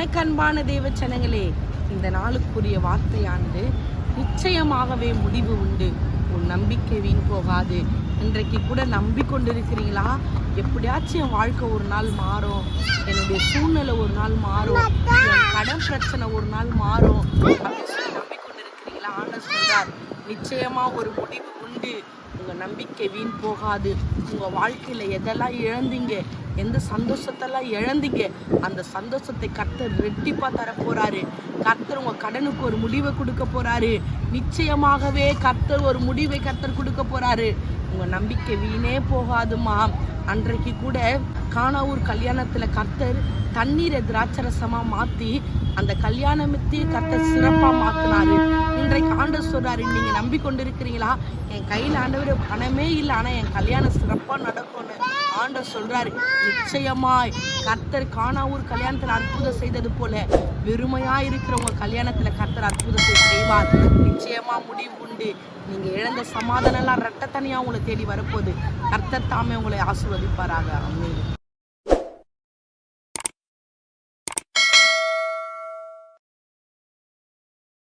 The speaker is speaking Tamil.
எனக்கு அன்பான தேவ இந்த நாளுக்குரிய வார்த்தையானது நிச்சயமாகவே முடிவு உண்டு. உன் நம்பிக்கை வீண் போகாது. இன்றைக்கு கூட நம்பிக்கொண்டிருக்கிறீங்களா? எப்படியாச்சும் என் வாழ்க்கை ஒரு நாள் மாறும். என்னுடைய சூழ்நிலை ஒரு நாள் மாறும். என் கடன் பிரச்சனை ஒரு நாள் மாறும். அப்படின்னு சொல்லி நம்பிக்கொண்டிருக்கிறீங்களா ஆனால் சொல்றார் நிச்சயமா ஒரு முடிவு உண்டு. உங்கள் நம்பிக்கை வீண் போகாது. உங்கள் வாழ்க்கையில் எதெல்லாம் இழந்தீங்க எந்த சந்தோஷத்தெல்லாம் இழந்தீங்க அந்த சந்தோஷத்தை கர்த்தர் ரெட்டிப்பாக தர போகிறாரு கர்த்தர் உங்கள் கடனுக்கு ஒரு முடிவை கொடுக்க போகிறாரு நிச்சயமாகவே கர்த்தர் ஒரு முடிவை கர்த்தர் கொடுக்க போகிறாரு உங்கள் நம்பிக்கை வீணே போகாதுமா அன்றைக்கு கூட காணாவூர் கல்யாணத்துல கர்த்தர் தண்ணீரை திராட்சரசமா மாத்தி அந்த கல்யாணத்தை கர்த்தர் சிறப்பா மாத்தினாரு. இன்றைக்கு ஆண்டவர் சொல்றாரு நீங்க நம்பி கொண்டிருக்கிறீங்களா என் கையில ஆண்டவர் பணமே இல்லை ஆனா என் கல்யாணம் சிறப்பா நடக்கும்னு ஆண்டவர் சொல்றாரு. நிச்சயமாய் கர்த்தர் காணாவூர் கல்யாணத்துல அற்புதம் செய்தது போல வெறுமையா இருக்கிறவங்க கல்யாணத்துல கர்த்தர் அற்புதத்தை செய்வார். நிச்சயமா முடிவு உண்டு. நீங்க இழந்த சமாதானம் எல்லாம் ரெட்ட தனியா உங்களை தேடி வரப்போகுது. கர்த்தர் தாமே உங்களை ஆசிர்வதிப்பாராக. அம்மே